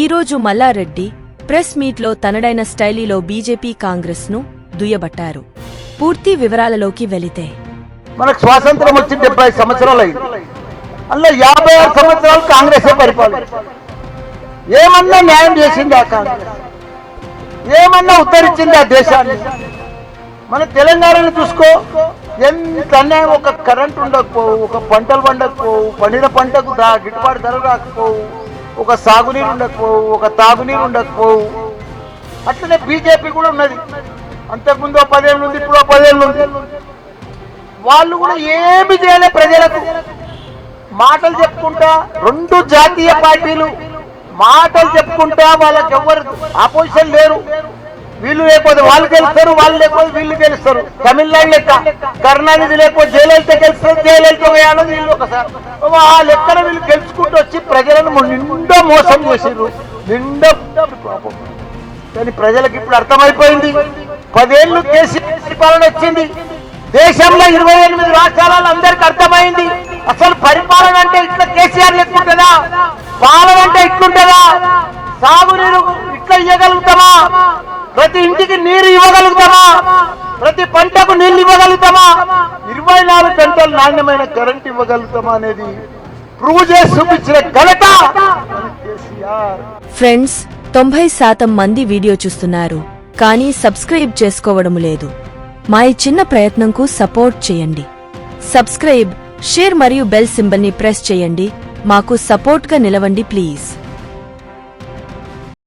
ఈరోజు మల్లారెడ్డి ప్రెస్ మీట్లో తనడైన స్టైలీలో బీజేపీ కాంగ్రెస్ను దుయ్యబట్టారు. పూర్తి వివరాలలోకి వెళితే. మనకు స్వాతంత్రం వచ్చి డెబ్బై సంవత్సరాలు అయింది యాభై ఆరు సంవత్సరాలు కాంగ్రెస్ పరిపాలన. ఏమన్నా న్యాయం చేసింది ఆ కాంగ్రెస్? ఏమన్నా ఉద్ధరించింది ఆ దేశాన్ని? మన తెలంగాణను చూసుకో. ఎంత అన్యాయం ఒక కరెంట్ ఉండకపోవు ఒక పంటలు పండకపోవు పండిన పంటకు దా గిట్టుబాటు ధర రాకపోవు ఒక సాగునీరు ఉండకపోవు ఒక తాగునీరు ఉండకపోవు. అట్లనే బీజేపీ కూడా ఉన్నది. అంతకుముందు పదేళ్ళు ఉంది ఇప్పుడు పదేళ్ళు ఉంది వాళ్ళు కూడా ఏమి చేయలే ప్రజలకు. మాటలు చెప్పుకుంటా రెండు జాతీయ పార్టీలు మాటలు చెప్పుకుంటా వాళ్ళకి ఎవరు ఆపోజిషన్ లేరు. వీళ్ళు లేకపోతే వాళ్ళు గెలుస్తారు వాళ్ళు లేకపోతే వీళ్ళు గెలుస్తారు. తమిళనాడు లెక్క. కరుణానిధి లేకపోతే జయలలిత గెలుస్తారు జయలలిత పోయాలని వీళ్ళు ఒకసారి. ఆ లెక్కన వీళ్ళు గెలుచుకుంటూ వచ్చి ప్రజలను నిండా మోసం చేసారు నిండా పాపం. కానీ ప్రజలకు ఇప్పుడు అర్థమైపోయింది. పదేళ్ళు కేసీఆర్ పరిపాలన వచ్చింది. దేశంలో ఇరవై ఎనిమిది రాష్ట్రాలలో అందరికి అర్థమైంది. అసలు పరిపాలన అంటే ఇట్లా కేసీఆర్ లెక్కుంటుందా? పాలన అంటే ఇట్లుంటుందా? సాగునీరు ఇట్లా ఇవ్వగలుగుతామా ప్రతి ఇంటికి నీరు ఇవ్వగలుగుతామా? ప్రతి పంటకు నీళ్ళు ఇవ్వగలుగుతామా? ఇరవై నాలుగు గంటలు నాణ్యమైన కరెంట్ ఇవ్వగలుగుతామా అనేది ప్రూవ్ చేసి చూపించిన ఘనత ఫ్రెండ్స్ తొంభై శాతం మంది వీడియో చూస్తున్నారు కానీ సబ్స్క్రైబ్ చేసుకోవడం లేదు. మా ఈ చిన్న ప్రయత్నంకు సపోర్ట్ చేయండి. సబ్స్క్రైబ్ షేర్ మరియు బెల్ సింబల్ని ప్రెస్ చేయండి. మాకు సపోర్ట్గా నిలవండి ప్లీజ్.